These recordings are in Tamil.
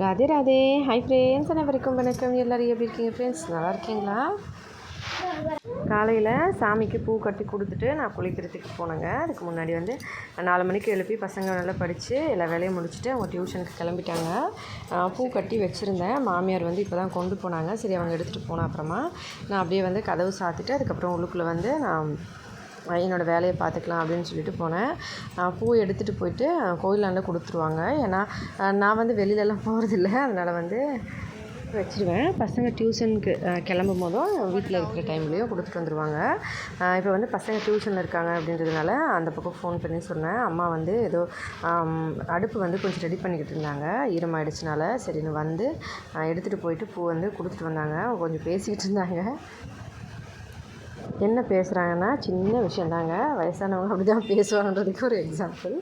ராதே ராதே. ஹை ஃப்ரெண்ட்ஸ் அனைவருக்கும் வணக்கம். எல்லோரும் எப்படி இருக்கீங்க ஃப்ரெண்ட்ஸ் நல்லா இருக்கீங்களா? காலையில் சாமிக்கு பூ கட்டி கொடுத்துட்டு நான் குளிக்கிறதுக்கு போனேங்க. அதுக்கு முன்னாடி வந்து நாலு மணிக்கு எழுப்பி பசங்க நல்லா படித்து எல்லா வேலையும் முடிச்சுட்டு அவங்க டியூஷனுக்கு கிளம்பிட்டாங்க. பூ கட்டி வச்சுருந்தேன். மாமியார் வந்து இப்போ தான் கொண்டு போனாங்க. சரி அவங்க எடுத்துகிட்டு போன அப்புறமா நான் அப்படியே வந்து கதவு சாத்திட்டு அதுக்கப்புறம் உள்ளுக்குள்ளே வந்து நான் என்னோடய வேலையை பார்த்துக்கலாம் அப்படின்னு சொல்லிட்டு போனேன். பூ எடுத்துகிட்டு போயிட்டு கோயிலாண்ட கொடுத்துருவாங்க. ஏன்னா நான் வந்து வெளியிலலாம் போகிறதில்ல அதனால் வந்து வச்சுருவேன். பசங்க டியூஷனுக்கு கிளம்பும் போதும் வீட்டில் இருக்கிற டைம்லேயும் கொடுத்துட்டு வந்துடுவாங்க இப்போ வந்து பசங்க டியூஷனில் இருக்காங்க அப்படின்றதுனால அந்த பக்கம் ஃபோன் பண்ணி சொன்னேன். அம்மா வந்து ஏதோ அடுப்பு வந்து கொஞ்சம் ரெடி பண்ணிக்கிட்டு இருந்தாங்க. ஈரமாயிடுச்சுனால சரின்னு வந்து எடுத்துகிட்டு போயிட்டு பூ வந்து கொடுத்துட்டு வந்தாங்க. கொஞ்சம் பேசிக்கிட்டு இருந்தாங்க. என்ன பேசுகிறாங்கன்னா சின்ன விஷயந்தாங்க. வயசானவங்க அப்படி தான் பேசுவாங்கன்றதுக்கு ஒரு எக்ஸாம்பிள்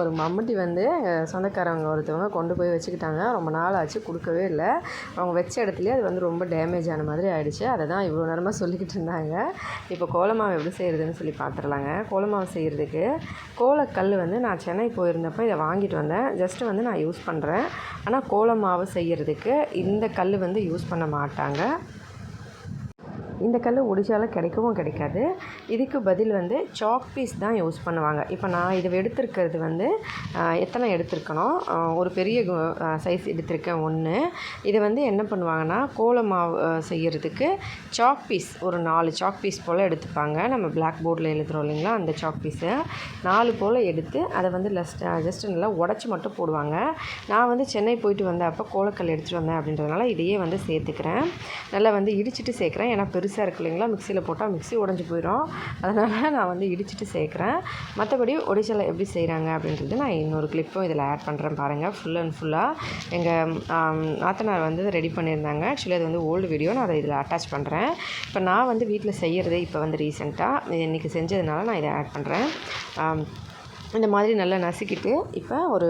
ஒரு மம்முட்டி வந்து சொந்தக்காரவங்க ஒருத்தவங்க கொண்டு போய் வச்சுக்கிட்டாங்க. ரொம்ப நாள் ஆச்சு கொடுக்கவே இல்லை. அவங்க வச்ச இடத்துலேயே அது வந்து ரொம்ப டேமேஜ் ஆன மாதிரி ஆகிடுச்சு அதை தான் இவ்வளோ நேரமாக சொல்லிக்கிட்டு இருந்தாங்க. இப்போ கோலமாவு எப்படி செய்கிறதுன்னு சொல்லி பார்த்துடலாங்க கோலமாவு செய்கிறதுக்கு கோலக்கல் வந்து நான் சென்னை போயிருந்தப்போ இதை வாங்கிட்டு வந்தேன். ஜஸ்ட்டு வந்து நான் யூஸ் பண்ணுறேன் ஆனால் கோலமாவை செய்கிறதுக்கு இந்த கல் வந்து யூஸ் பண்ண மாட்டாங்க. இந்த கல் ஒடிசாவில் கிடைக்கவும் கிடைக்காது. இதுக்கு பதில் வந்து சாக் பீஸ் தான் யூஸ் பண்ணுவாங்க. இப்போ நான் இதை எடுத்திருக்கிறது வந்து எத்தனை எடுத்திருக்கணும்? ஒரு பெரிய சைஸ் எடுத்திருக்கேன் ஒன்று இதை வந்து என்ன பண்ணுவாங்கன்னா கோலம் மாவு செய்கிறதுக்கு சாக் பீஸ் ஒரு நாலு சாக் பீஸ் போல் எடுத்துப்பாங்க. நம்ம பிளாக் போர்டில் எழுதுகிறோம் இல்லைங்களா அந்த சாக் பீஸை நாலு போல் எடுத்து அதை வந்து லஸ்ட் ஜஸ்ட் நல்லா உடச்சி மட்டும் போடுவாங்க. நான் வந்து சென்னை போயிட்டு வந்த அப்போ கோலக்கல் எடுத்துகிட்டு வந்தேன் அப்படின்றதுனால இதையே வந்து சேர்த்துக்கிறேன். நல்லா வந்து இடிச்சிட்டு சேர்க்குறேன். ஏன்னா பெருசாக இருக்கு இல்லைங்களா? மிக்சியில் போட்டால் மிக்சி உடஞ்சி போயிடும் அதனால் நான் வந்து இடிச்சிட்டு சேர்க்குறேன். மற்றபடி ஒடிசாவில் எப்படி செய்கிறாங்க அப்படின்றது நான் இன்னொரு கிளிப்பும் இதில் ஆட் பண்ணுறேன் பாருங்கள் ஃபுல் அண்ட் ஃபுல்லாக எங்கள் நாத்தனார் வந்து ரெடி பண்ணியிருந்தாங்க. ஆக்சுவலி அது வந்து ஓல்டு வீடியோ நான் அதை இதில் அட்டாச் பண்ணுறேன் இப்போ நான் வந்து வீட்டில் செய்கிறதே இப்போ வந்து ரீசெண்டாக இன்றைக்கி செஞ்சதுனால நான் இதை ஆட் பண்ணுறேன் இந்த மாதிரி நல்லா நசுக்கிட்டு இப்போ ஒரு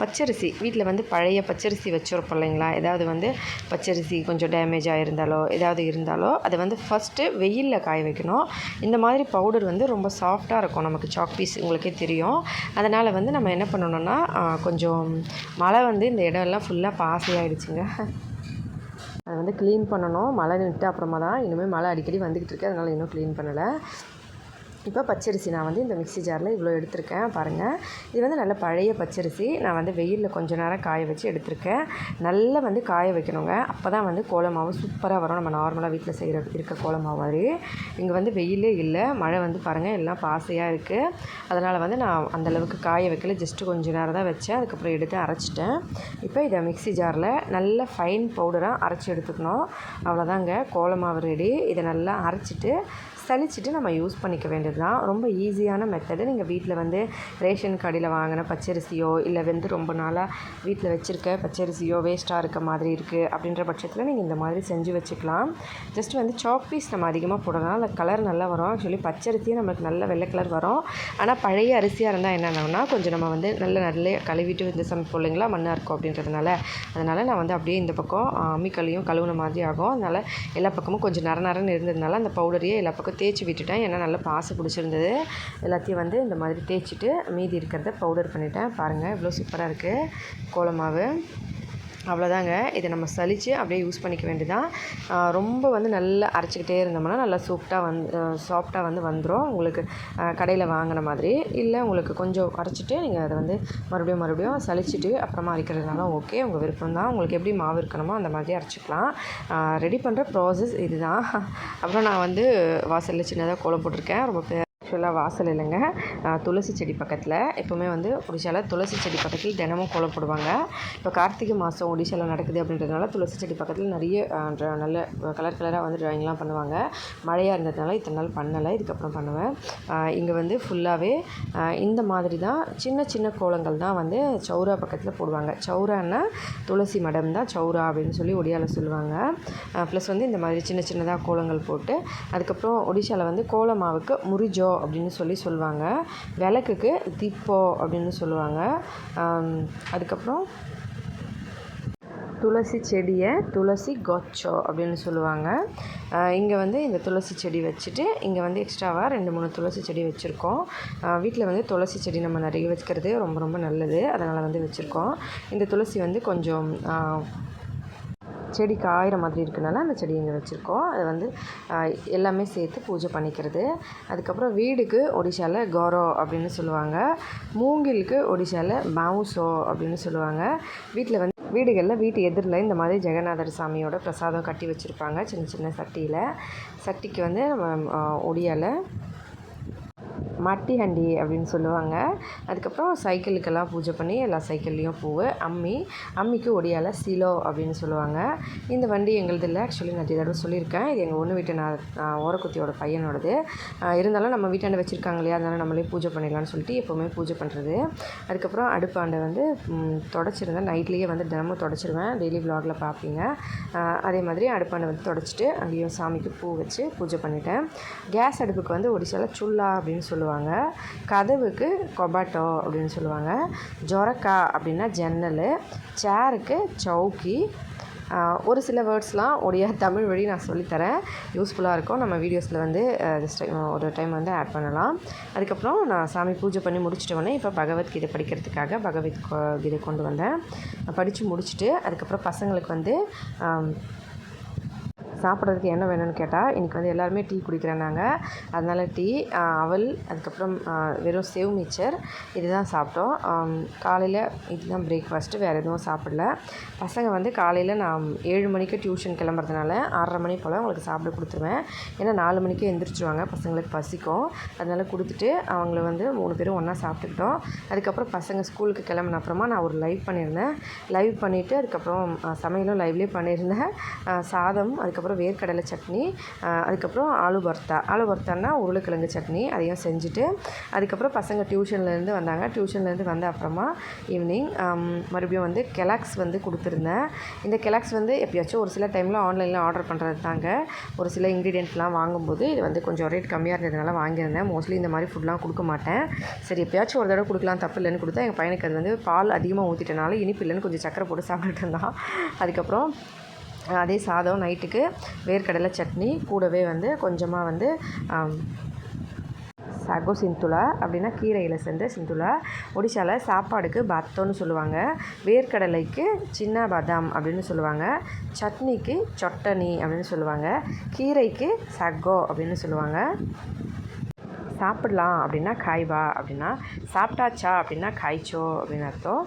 பச்சரிசி. வீட்டில் வந்து பழைய பச்சரிசி வச்சுருப்போம் இல்லைங்களா? ஏதாவது வந்து பச்சரிசி கொஞ்சம் டேமேஜ் ஆகிருந்தாலோ ஏதாவது இருந்தாலோ அதை வந்து ஃபஸ்ட்டு வெயிலில் காய வைக்கணும். இந்த மாதிரி பவுடர் வந்து ரொம்ப சாஃப்டாக இருக்கும் நமக்கு. சாக் பீஸ் உங்களுக்கே தெரியும். அதனால் வந்து நம்ம என்ன பண்ணணும்னா கொஞ்சம் மழை வந்து இந்த இடம்லாம் ஃபுல்லாக பாசையாகிடுச்சுங்க அதை வந்து க்ளீன் பண்ணணும். மழை நின்றுட்டு அப்புறமா தான் இனிமேல் மழை அடிக்கடி வந்துக்கிட்டு இருக்கு. அதனால் இன்னும் க்ளீன் பண்ணலை. இப்போ பச்சரிசி நான் வந்து இந்த மிக்ஸி ஜாரில் இவ்வளோ எடுத்திருக்கேன் பாருங்கள் இது வந்து நல்ல பழைய பச்சரிசி. நான் வந்து வெயிலில் கொஞ்ச நேரம் காய வச்சு எடுத்திருக்கேன். நல்லா வந்து காய வைக்கணுங்க. அப்போ தான் வந்து கோலமாவு சூப்பராக வரும். நம்ம நார்மலாக வீட்டில் செய்கிற இருக்க கோலமாவு மாதிரி. இங்கே வந்து வெயிலே இல்லை. மழை வந்து பாருங்கள் எல்லாம் பாசையாக இருக்குது அதனால் வந்து நான் அந்தளவுக்கு காய வைக்கல. ஜஸ்ட்டு கொஞ்ச நேரம் தான் வச்சேன். அதுக்கப்புறம் எடுத்து அரைச்சிட்டேன். இப்போ இதை மிக்ஸி ஜாரில் நல்ல ஃபைன் பவுடராக அரைச்சி எடுத்துக்கணும். அவ்வளோதாங்க கோலமாவு ரெடி இதை நல்லா அரைச்சிட்டு சலிச்சிட்டு நம்ம யூஸ் பண்ணிக்க வேண்டியது தான் ரொம்ப ஈஸியான மெத்தடு நீங்கள் வீட்டில் வந்து ரேஷன் கடையில் வாங்கின பச்சரிசியோ இல்லை வந்து ரொம்ப நாளாக வீட்டில் வச்சுருக்க பச்சரிசியோ வேஸ்ட்டாக இருக்க மாதிரி இருக்குது அப்படின்ற பட்சத்தில் நீங்கள் இந்த மாதிரி செஞ்சு வச்சுக்கலாம். ஜஸ்ட் வந்து சாக் பீஸ் நம்ம அதிகமாக போடலாம். அந்த கலர் நல்லா வரும். ஆக்சுவலி பச்சரிசியே நம்மளுக்கு நல்ல வெள்ளை கலர் வரும். ஆனால் பழைய அரிசியாக இருந்தால் என்னென்னா கொஞ்சம் நம்ம வந்து நல்ல நல்ல கழுவிட்டு இந்த சமைப்போம் இல்லைங்களா மண்ணாக இருக்கும் அப்படின்றதுனால. அதனால் நான் வந்து அப்படியே இந்த பக்கம் அம்மிக்கல்லையும் கழுவுன மாதிரி ஆகும். அதனால் எல்லா பக்கமும் கொஞ்சம் நர நரன்னு இருந்ததுனால அந்த பவுடரையே எல்லா பக்கம் தேய்ச்சி விட்டுட்டேன். ஏன்னா நல்லா பாசு பிடிச்சிருந்தது. எல்லாத்தையும் வந்து இந்த மாதிரி தேய்ச்சிட்டு மீதி இருக்கிறத பவுடர் பண்ணிட்டேன். பாருங்கள் இவ்வளோ சூப்பராக இருக்குது கோலமாவு. அவ்வளோதாங்க. இதை நம்ம சலித்து அப்படியே யூஸ் பண்ணிக்க வேண்டியதான் ரொம்ப வந்து நல்லா அரைச்சிக்கிட்டே இருந்தோம்னா நல்லா சூப்டாக வந்து சாஃப்டாக வந்து வந்துடும் உங்களுக்கு கடையில் வாங்கின மாதிரி. இல்லை உங்களுக்கு கொஞ்சம் அரைச்சிட்டு நீங்கள் அதை வந்து மறுபடியும் மறுபடியும் சலிச்சிட்டு அப்புறமா அரைக்கிறதுனால ஓகே உங்கள் விருப்பம் தான் உங்களுக்கு எப்படி மாவு இருக்கணுமோ அந்த மாதிரி அரைச்சிக்கலாம். ரெடி பண்ணுற ப்ராசஸ் இதுதான். அப்புறம் நான் வந்து வாசலில் சின்னதாக கோலம் போட்டிருக்கேன். ரொம்ப பே ஆக்சுவலாக வாசல் இல்லைங்க. துளசி செடி பக்கத்தில். எப்போவுமே வந்து ஒடிசாவில் துளசி செடி பக்கத்தில் தினமும் கோலம் போடுவாங்க. இப்போ கார்த்திகை மாதம் ஒடிசாவில் நடக்குது அப்படின்றதுனால துளசி செடி பக்கத்தில் நிறைய நல்ல கலர் கலராக வந்து ட்ராயிங்லாம் பண்ணுவாங்க. மழையாக இருந்ததுனால இத்தனை நாள் பண்ணலை இதுக்கப்புறம் பண்ணுவேன். இங்கே வந்து ஃபுல்லாகவே இந்த மாதிரி தான் சின்ன சின்ன கோலங்கள் தான் வந்து சௌரா பக்கத்தில் போடுவாங்க. சௌரான்னா துளசி மடம் தான் சௌரா அப்படின்னு சொல்லி ஒடியாவில் சொல்லுவாங்க. ப்ளஸ் வந்து இந்த மாதிரி சின்ன சின்னதாக கோலங்கள் போட்டு அதுக்கப்புறம் ஒடிஷாவில் வந்து கோலமாவுக்கு முறிஜோ அப்படின்னு சொல்லி சொல்லுவாங்க விளக்குக்கு திப்போ அப்படின்னு சொல்லுவாங்க. அதுக்கப்புறம் துளசி செடியை துளசி கொச்சோ அப்படின்னு சொல்லுவாங்க. இங்கே வந்து இந்த துளசி செடி வச்சுட்டு இங்கே வந்து எக்ஸ்ட்ராவாக ரெண்டு மூணு துளசி செடி வச்சுருக்கோம். வீட்டில் வந்து துளசி செடி நம்ம நிறைய வச்சுக்கிறது ரொம்ப ரொம்ப நல்லது. அதனால் வந்து வச்சுருக்கோம். இந்த துளசி வந்து கொஞ்சம் செடி காயிற மாதிரி இருக்கனால அந்த செடி இங்கே வச்சுருக்கோம். அது வந்து எல்லாமே சேர்த்து பூஜை பண்ணிக்கிறது. அதுக்கப்புறம் வீடுக்கு ஒடிஷாவில் கோரோ அப்படின்னு சொல்லுவாங்க. மூங்கிலுக்கு ஒடிஷாவில் பவுசோ அப்படின்னு சொல்லுவாங்க. வீட்டில் வந்து வீடுகளில் வீட்டு எதிரில் இந்த மாதிரி ஜெகநாதர் சாமியோட பிரசாதம் கட்டி வச்சுருப்பாங்க சின்ன சின்ன சட்டியில். சட்டிக்கு வந்து நம்ம ஒடியால் மட்டி ஹண்டி அப்படின்னு சொல்லுவாங்க. அதுக்கப்புறம் சைக்கிளுக்கெல்லாம் பூஜை பண்ணி எல்லா சைக்கிள்லேயும் பூவு. அம்மி அம்மிக்கு ஒடியால் சிலோ அப்படின்னு சொல்லுவாங்க. இந்த வண்டி எங்களுது இல்லை. ஆக்சுவலி நான் தடவை சொல்லியிருக்கேன். இது எங்கள் ஒன்று வீட்டு நான் ஓரக்குத்தியோட பையனோடது. இருந்தாலும் நம்ம வீட்டாண்ட வச்சுருக்காங்க இல்லையா? அதனால் நம்மளே பூஜை பண்ணிடலாம்னு சொல்லிட்டு எப்போவுமே பூஜை பண்ணுறது அதுக்கப்புறம் அடுப்பாண்டை வந்து தொடச்சிருந்தேன். நைட்லேயே வந்து தினமும் தொடச்சிருவேன். டெய்லி விலாகில் பார்ப்பீங்க அதே மாதிரி அடுப்பாண்டை வந்து தொடச்சிட்டு அங்கேயும் சாமிக்கு பூ வச்சு பூஜை பண்ணிட்டேன். கேஸ் அடுப்புக்கு வந்து ஒடிசாவில் சுல்லா அப்படின்னு சொல்லுவாங்க. கதவுக்கு கொபாட்டோ அப்படின்னு சொல்லுவாங்க. ஜொரக்கா அப்படின்னா ஜன்னல். சேருக்கு சவுக்கி. ஒரு சில வேர்ட்ஸ்லாம் ஒடியா தமிழ் வழி நான் சொல்லித்தரேன் யூஸ்ஃபுல்லாக இருக்கும். நம்ம வீடியோஸில் வந்து ஜஸ்ட் ஒரு டைம் வந்து ஆட் பண்ணலாம். அதுக்கப்புறம் நான் சாமி பூஜை பண்ணி முடிச்சிட்ட இப்போ பகவத்கீதை படிக்கிறதுக்காக பகவத் கீதை கொண்டு வந்தேன். படித்து முடிச்சுட்டு அதுக்கப்புறம் பசங்களுக்கு வந்து சாப்பிட்றதுக்கு என்ன வேணும்னு கேட்டால் இன்றைக்கி வந்து எல்லாருமே டீ குடிக்கிறேன்னாங்க அதனால் டீ அவல் அதுக்கப்புறம் வெறும் சேவ் மிச்சர் இதுதான் சாப்பிட்டோம். காலையில் இதுதான் பிரேக்ஃபாஸ்ட்டு வேறு எதுவும் சாப்பிடல. பசங்க வந்து காலையில் நான் ஏழு மணிக்கு டியூஷன் கிளம்புறதுனால ஆறரை மணி போல் அவங்களுக்கு சாப்பிட கொடுத்துருவேன். ஏன்னா நாலு மணிக்கு எந்திரிச்சிருவாங்க பசங்களுக்கு பசிக்கும். அதனால் கொடுத்துட்டு அவங்கள வந்து மூணு பேரும் ஒன்றா சாப்பிட்டுக்கிட்டோம். அதுக்கப்புறம் பசங்க ஸ்கூலுக்கு கிளம்புன அப்புறமா நான் ஒரு லைவ் பண்ணியிருந்தேன். லைவ் பண்ணிவிட்டு அதுக்கப்புறம் சமையலும் லைவ்லேயே பண்ணியிருந்தேன். சாதம் அதுக்கப்புறம் வேர்க்கடலை சட்னி அதுக்கப்புறம் ஆலு பர்த்தா ஆலு பர்த்தான்னா உருளைக்கிழங்கு சட்னி அதையும் செஞ்சுட்டு அதுக்கப்புறம் பசங்க டியூஷன்லேருந்து வந்தாங்க. டியூஷன்லேருந்து வந்த அப்புறமா ஈவினிங் மறுபடியும் வந்து கெலாக்ஸ் வந்து கொடுத்துருந்தேன். இந்த கெலாக்ஸ் வந்து எப்பயாச்சும் ஒரு சில டைமில் ஆன்லைனில் ஆர்டர் பண்ணுறது தாங்க. ஒரு சில இன்க்ரீடியன்ட்லாம் வாங்கும்போது இது வந்து கொஞ்சம் ரேட் கம்மியாக இருந்ததுனால வாங்கியிருந்தேன். மோஸ்ட்லி இந்த மாதிரி ஃபுட்லாம் கொடுக்க மாட்டேன். சரி எப்பயாச்சும் ஒரு தடவை கொடுக்கலாம் தப்பு இல்லைன்னு கொடுத்தா எங்கள் பையனுக்கு அது வந்து பால் அதிகமாக ஊற்றிட்டனால இனிப்பு இல்லைன்னு கொஞ்சம் சக்கரை போட்டு சாப்பிட்டுட்டு இருந்தான். அதுக்கப்புறம் அதே சாதம் நைட்டுக்கு வேர்க்கடலை சட்னி கூடவே வந்து கொஞ்சமாக வந்து ஆம், சகோ சிந்துலா அப்படின்னா கீரையில் செஞ்ச சிந்துலா ஒடிஷாவில் சாப்பாடுக்கு பத்தோன்னு சொல்லுவாங்க. வேர்க்கடலைக்கு சின்ன பாதாம் அப்படின்னு சொல்லுவாங்க. சட்னிக்கு சொட்டனி அப்படின்னு சொல்லுவாங்க. கீரைக்கு சகோ அப்படின்னு சொல்லுவாங்க. சாப்பிடலாம் அப்படின்னா காய்வா அப்படின்னா சாப்பிட்டாச்சா அப்படின்னா காய்ச்சோ அப்படின்னு அர்த்தம்.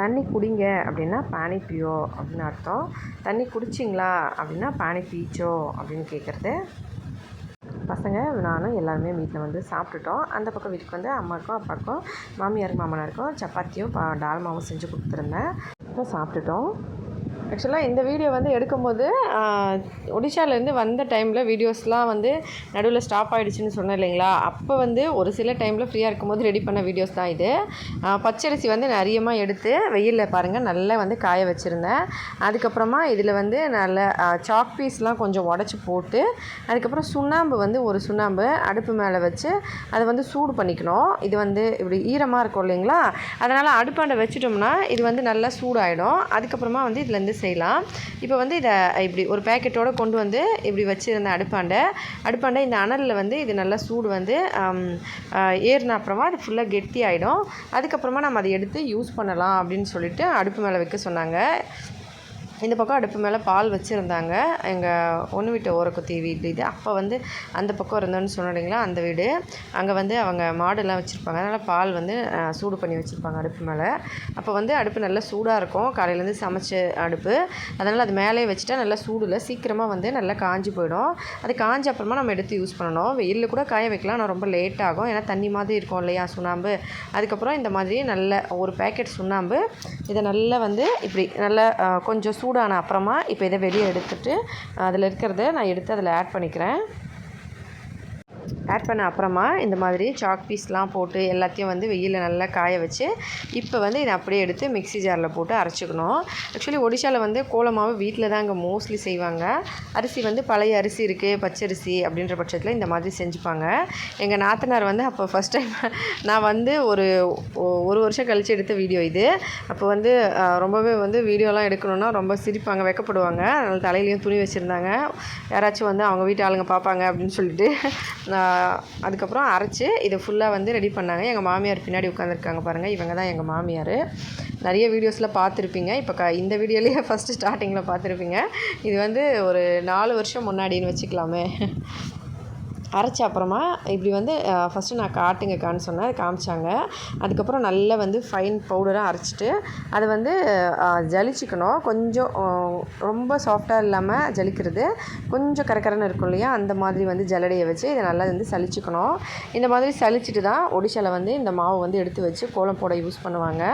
தண்ணி குடிங்க அப்படின்னா பானி பியோ அப்படின்னு அர்த்தம். தண்ணி குடிச்சிங்களா அப்படின்னா பானி பீச்சோ அப்படின்னு கேட்குறது பசங்க நானும் எல்லாருமே வீட்டில் வந்து சாப்பிட்டுட்டோம். அந்த பக்கம் வீட்டுக்கு வந்து அம்மாவுக்கும் அப்பாவுக்கும் மாமியாருக்கும் மாமனாருக்கும் சப்பாத்தியும் பா டால்மாவும் செஞ்சு கொடுத்துருந்தேன். அப்புறம் சாப்பிட்டுட்டோம். ஆக்சுவலாக இந்த வீடியோ வந்து எடுக்கும்போது ஒடிஷாலேருந்து வந்த டைமில் வீடியோஸ்லாம் வந்து நடுவில் ஸ்டாப் ஆகிடுச்சின்னு சொன்னேன் இல்லைங்களா? அப்போ வந்து ஒரு சில டைமில் ஃப்ரீயாக இருக்கும்போது ரெடி பண்ண வீடியோஸ் தான் இது. பச்சரிசி வந்து நிறையமாக எடுத்து வெயிலில் பாருங்கள் நல்லா வந்து காய வச்சுருந்தேன். அதுக்கப்புறமா இதில் வந்து நல்ல சாக் பீஸ்லாம் கொஞ்சம் உடச்சி போட்டு அதுக்கப்புறம் சுண்ணாம்பு வந்து ஒரு சுண்ணாம்பு அடுப்பு மேலே வச்சு அதை வந்து சூடு பண்ணிக்கணும். இது வந்து இப்படி ஈரமாக இருக்கும் இல்லைங்களா? அதனால் அடுப்பாண்டை வச்சுட்டோம்னா இது வந்து நல்லா சூடாயிடும். அதுக்கப்புறமா வந்து இதுலேருந்து செய்யலாம். இப்போ வந்து இதை இப்படி ஒரு பேக்கெட்டோடு கொண்டு வந்து இப்படி வச்சுருந்த அடுப்பாண்டை அடுப்பாண்டை இந்த அனலில் வந்து இது நல்லா சூடு வந்து ஏறின அப்புறமா அது ஃபுல்லாக கெட்டி ஆகிடும் அதுக்கப்புறமா நம்ம அதை எடுத்து யூஸ் பண்ணலாம் அப்படின்னு சொல்லிட்டு அடுப்பு மேலே வைக்க சொன்னாங்க. இந்த பக்கம் அடுப்பு மேலே பால் வச்சுருந்தாங்க. எங்கள் ஒன்று வீட்டு ஓரக்குத்தி வீடு இது. அப்போ வந்து அந்த பக்கம் இருந்தோன்னு சொன்னீங்களா அந்த வீடு. அங்கே வந்து அவங்க மாடுலாம் வச்சுருப்பாங்க. அதனால் பால் வந்து சூடு பண்ணி வச்சுருப்பாங்க அடுப்பு மேலே. அப்போ வந்து அடுப்பு நல்லா சூடாக இருக்கும். காலையிலேருந்து சமைச்ச அடுப்பு. அதனால் அது மேலே வச்சுட்டா நல்லா சூடில் சீக்கிரமாக வந்து நல்லா காஞ்சி போயிடும். அது காஞ்ச அப்புறமா நம்ம எடுத்து யூஸ் பண்ணணும். வெயிலில் கூட காய வைக்கலாம். ஆனால் ரொம்ப லேட் ஆகும். ஏன்னா தண்ணி மாதிரி இருக்கும் இல்லையா சுண்ணாம்பு. அதுக்கப்புறம் இந்த மாதிரி நல்ல ஒரு பேக்கெட் சுண்ணாம்பு. இதை நல்லா வந்து இப்படி நல்லா கொஞ்சம் சூ சூடான அப்புறமா இப்போ இதை வெளியே எடுத்துட்டு அதில் இருக்கிறத நான் எடுத்து அதில் ஆட் பண்ணிக்கிறேன். ஆட் பண்ண அப்புறமா இந்த மாதிரி சாக் பீஸ்லாம் போட்டு எல்லாத்தையும் வந்து வெயிலில் நல்லா காய வச்சு இப்போ வந்து இதை அப்படியே எடுத்து மிக்ஸி ஜாரில் போட்டு அரைச்சிக்கணும். ஆக்சுவலி ஒடிஷாவில் வந்து கோலமாவு வீட்டில் தான் அங்கே மோஸ்ட்லி செய்வாங்க. அரிசி வந்து பழைய அரிசி இருக்குது பச்சரிசி அப்படின்ற பட்சத்தில் இந்த மாதிரி செஞ்சுப்பாங்க. எங்கள் நாத்தனார் வந்து அப்போ ஃபஸ்ட் டைம் நான் வந்து ஒரு ஒ- ஒரு வருஷம் கழித்து எடுத்த வீடியோ இது. அப்போ வந்து ரொம்பவே வந்து வீடியோலாம் எடுக்கணுன்னா ரொம்ப சிரிப்பாங்க வெக்கப்படுவாங்க. அதனால் தலையிலையும் துணி வச்சுருந்தாங்க. யாராச்சும் வந்து அவங்க வீட்டு ஆளுங்க பார்ப்பாங்க அப்படின்னு சொல்லிட்டு நான் அதுக்கப்புறம் அரைச்சி இதை ஃபுல்லாக வந்து ரெடி பண்ணாங்க. எங்கள் மாமியார் பின்னாடி உட்காந்துருக்காங்க பாருங்கள் இவங்க தான் எங்கள் மாமியார். நிறைய வீடியோஸில் பார்த்துருப்பீங்க. இப்போ க இந்த வீடியோலேயே ஃபஸ்ட்டு ஸ்டார்டிங்கில் பார்த்துருப்பீங்க. இது வந்து ஒரு நாலு வருஷம் முன்னாடின்னு வச்சுக்கலாமே. அரைச்ச அப்புறமா இப்படி வந்து ஃபஸ்ட்டு நான் காட்டுங்கக்கான்னு சொன்னேன் காமிச்சாங்க. அதுக்கப்புறம் நல்லா வந்து ஃபைன் பவுடராக அரைச்சிட்டு அதை வந்து ஜலிச்சிக்கணும் ஜலிச்சுக்கணும். கொஞ்சம் ரொம்ப சாஃப்டாக இல்லாமல் ஜலிக்கிறது. கொஞ்சம் கரக்கரன்னு இருக்கும் இல்லையா? அந்த மாதிரி வந்து ஜல்லடையை வச்சு இதை நல்லா வந்து சலிச்சுக்கணும். இந்த மாதிரி சலிச்சிட்டு தான் ஒடிஷாவில் வந்து இந்த மாவு வந்து எடுத்து வச்சு கோலம் போட யூஸ் பண்ணுவாங்க.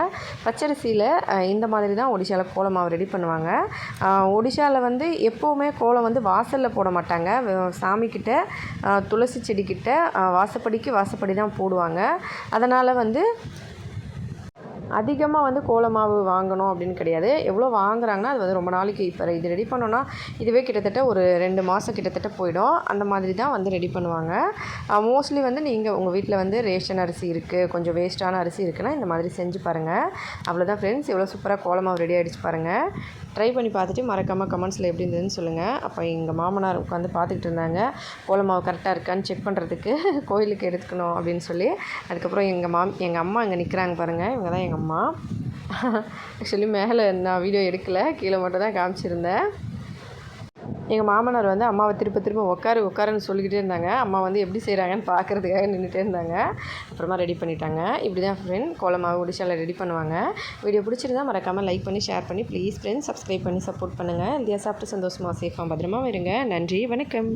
பச்சரிசியில் இந்த மாதிரி தான் ஒடிஷாவில் கோலம் மாவு ரெடி பண்ணுவாங்க. ஒடிசாவில் ஒடிஷாவில் வந்து எப்போவுமே கோலம் வந்து வாசலில் போட மாட்டாங்க. சாமிக்கிட்ட துளசி செடிக்கிட்ட வாசப்படிக்கு வாசப்படி தான் போடுவாங்க. அதனால் வந்து அதிகமாக வந்து கோலமாவு வாங்கணும் அப்படின்னு கிடையாது. எவ்வளோ வாங்குறாங்கன்னா அது வந்து ரொம்ப நாளைக்கு இப்போ இது ரெடி பண்ணோன்னா இதுவே கிட்டத்தட்ட ஒரு ரெண்டு மாதம் கிட்டத்தட்ட போயிடும். அந்த மாதிரி தான் வந்து ரெடி பண்ணுவாங்க. மோஸ்ட்லி வந்து நீங்கள் உங்கள் வீட்டில் வந்து ரேஷன் அரிசி இருக்குது கொஞ்சம் வேஸ்ட்டான அரிசி இருக்குன்னா இந்த மாதிரி செஞ்சு பாருங்கள் அவ்வளோதான் ஃப்ரெண்ட்ஸ் எவ்வளோ சூப்பராக கோலமாவு ரெடி ஆகிடுச்சு பாருங்கள் ட்ரை பண்ணி பார்த்துட்டு மறக்காமல் கமெண்ட்ஸில் எப்படி இருந்ததுன்னு சொல்லுங்கள் அப்போ எங்கள் மாமனார் உட்காந்து பார்த்துக்கிட்டு இருந்தாங்க. கோலமாவு கரெக்டாக இருக்கான்னு செக் பண்ணுறதுக்கு கோயிலுக்கு எடுத்துக்கணும் அப்படின்னு சொல்லி. அதுக்கப்புறம் எங்கள் மாம் எங்கள் அம்மா இங்கே நிற்கிறாங்க பாருங்கள் இவங்க தான் எங்கள் அம்மா. ஆக்சுவலி மேலே நான் வீடியோ எடுக்கலை. கீழே மட்டும் தான் காமிச்சிருந்தேன். எங்கள் மாமனார் வந்து அம்மாவை திரும்ப திரும்ப உட்காரு உட்காருன்னு சொல்லிக்கிட்டே இருந்தாங்க. அம்மா வந்து எப்படி செய்கிறாங்கன்னு பார்க்குறதுக்காக நின்றுட்டே இருந்தாங்க. அப்புறமா ரெடி பண்ணிட்டாங்க. இப்படி தான் ஃப்ரெண்ட் கோலமாக ஒடிஷாவில் ரெடி பண்ணுவாங்க. வீடியோ பிடிச்சிருந்தா மறக்காமல் லைக் பண்ணி ஷேர் பண்ணி ப்ளீஸ் ஃப்ரெண்ட்ஸ் சப்ஸ்கிரைப் பண்ணி சப்போர்ட் பண்ணுங்கள் இந்தியா சாப்பிட்டு சந்தோஷமாக சேஃபாக பத்திரமா இருங்க. நன்றி வணக்கம்.